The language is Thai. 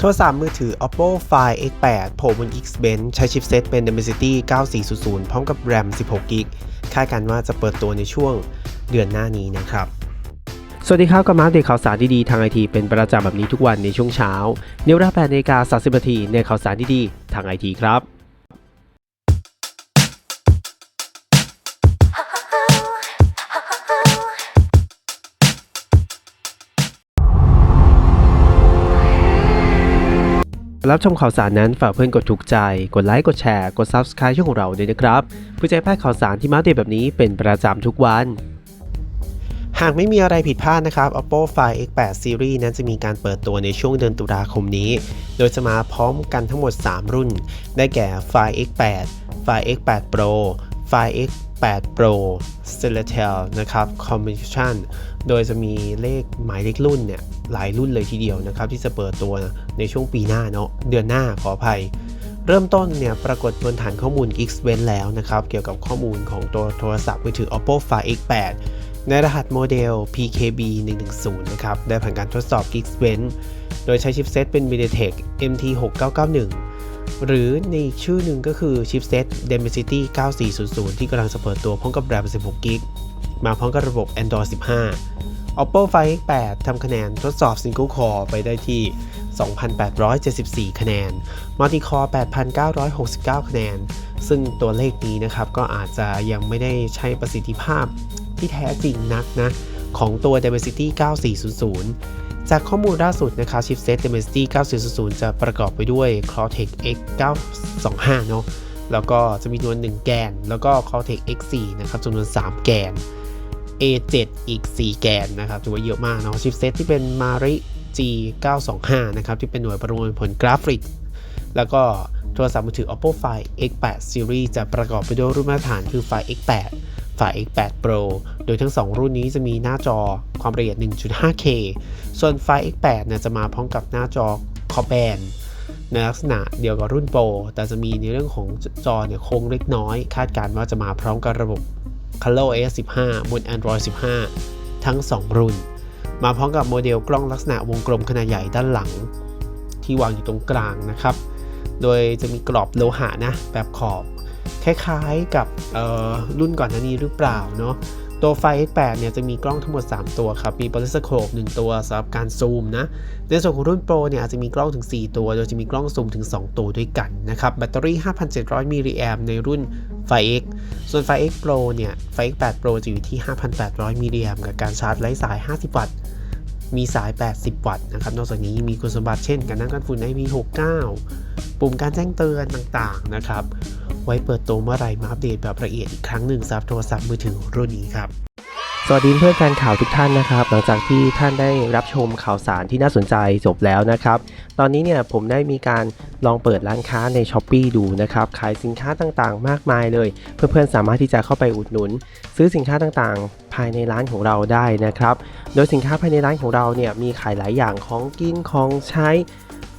โทรศัพท์มือถือ Oppo Find X8 โผล่บน Xbench ใช้ชิปเซตเป็น Dimensity 9400 พร้อมกับ RAM 16 g b คาดกันว่าจะเปิดตัวในช่วงเดือนหน้านี้นะครับ สวัสดีครับกับมาอัปเดข่าวสารดีๆ ทางไอทีเป็นประจำแบบนี้ทุกวันในช่วงเช้า เนวรา8นาฬิกา30นาทีในข่าวสารดีๆ ทางไอทีครับ รับชมข่าวสารนั้นฝากเพื่อนกดถูกใจ กดไลค์ กดแชร์ กด Subscribe ช่องของเราด้วยนะครับเพื่อจะพลาดข่าวสารที่มาเดตแบบนี้เป็นประจำทุกวัน หากไม่มีอะไรผิดพลาดนะครับ Oppo Find X8 Series นั้นจะมีการเปิดตัวในช่วงเดือนตุลาคมนี้ โดยจะมาพร้อมกันทั้งหมด 3 รุ่น ได้แก่ Find X8 Find X8 Pro Find X8 Pro s e l e t e l นะครับ Combination โดยจะมีเลขหมายเลขรุ่นเนี่ยหลายรุ่นเลยทีเดียวนะครับ ที่จะเปิดตัวในช่วงปีหน้าเนาะเดือนหน้าขออภัย เริ่มต้นเนี่ยปรากฏบนฐานข้อมูล Geekbench แล้วนะครับ เกี่ยวกับข้อมูลของตัวโทรศัพท์มือถือ Oppo Find X8 ในรหัสโมเดล PKB 110นะครับ ได้ผ่านการทดสอบ Geekbench โดยใช้ชิปเซตเป็น MediaTek MT 6991 หรือในอีกชื่อหนึ่งก็คือชิปเซต Dimensity 9400 ที่กำลังจะเปิดตัวพร้อมกับ RAM 16 g b มาพร้อมกับระบบ Android 15 Oppo Find X8 ทำคะแนนทดสอบ Single Core ไปได้ที่ 2,874 คะแนน Multi Core 8,969 คะแนน ซึ่งตัวเลขนี้นะครับ ก็อาจจะยังไม่ได้ใช้ประสิทธิภาพที่แท้จริงนักนะ ของตัว Dimensity 9400 จากข้อมูลล่าสุดนะครับชิปเซต Dimensity 9400 จะประกอบไปด้วย Cortex X925 เนาะแล้วก็จะมีจำนวน 1 แกน แล้วก็ Cortex X4 นะครับจำนวน 3 แกน A7 อีก 4 แกนนะครับถือว่าเยอะมากเนาะชิปเซตที่เป็น Mari G925 นะครับที่เป็นหน่วยประมวลผลกราฟิก แล้วก็โทรศัพท์มือถือ Oppo Find X8 Series จะประกอบไปด้วยรุ่นมาตรฐานคือ Find X8 Find X8 Pro โดยทั้ง 2 รุ่นนี้จะมีหน้าจอความละเอียด 1.5K ส่วน Find X8 เนี่ยจะมาพร้อมกับหน้าจอคอแบนในลักษณะเดียวกับรุ่น Pro แต่จะมีในเรื่องของจอเนี่ยโค้งเล็กน้อย คาดการณ์ว่าจะมาพร้อมกับระบบ Color OS 15บน Android 15 ทั้ง 2 รุ่น มาพร้อมกับโมเดลกล้องลักษณะวงกลมขนาดใหญ่ด้านหลัง ที่วางอยู่ตรงกลางนะครับ โดยจะมีกรอบโลหะนะแบบขอบ คล้ายๆกับรุ่นก่อนหน้านี้หรือเปล่าเนาะตัวไฟ X8 เนี่ยจะมีกล้องทั้งหมด 3 ตัวครับ มี Periscope 1ตัวสำหรับการซูมนะ ในส่วนของรุ่น Pro เนี่ยอาจจะมีกล้องถึง 4 ตัว โดยจะมีกล้องซูมถึง 2 ตัวด้วยกันนะครับ แบตเตอรี่ 5,700 มิลลิแอมในรุ่นไฟ X ส่วนไฟ X Pro เนี่ย ไฟ X8 Pro จะอยู่ที่ 5,800 มิลลิแอมกับการชาร์จไร้สาย 50 วัตต์ มีสาย 80 วัตต์นะครับ นอกจากนี้มีคุณสมบัติเช่น การนั่งกันฝุ่น IP69 ปุ่มการแจ้งเตือนต่างๆ นะครับ ไว้เปิดตัวเมื่อไหร่มาอัปเดตแบบละเอียดอีกครั้งหนึ่งสำหรับโทรศัพท์มือถือรุ่นนี้ครับสวัสดีเพื่อนแฟนข่าวทุกท่านนะครับ หลังจากที่ท่านได้รับชมข่าวสารที่น่าสนใจจบแล้วนะครับ ตอนนี้เนี่ยผมได้มีการลองเปิดร้านค้าใน s h อ p e e ดูนะครับ ขายสินค้าต่างๆ มากมายเลย เพื่อนๆสามารถที่จะเข้าไปอุดหนุน ซื้อสินค้าต่างๆ ภายในร้านของเราได้นะครับ โดยสินค้าภายในร้านของเราเนี่ยมีขายหลายอย่างของกินของใช้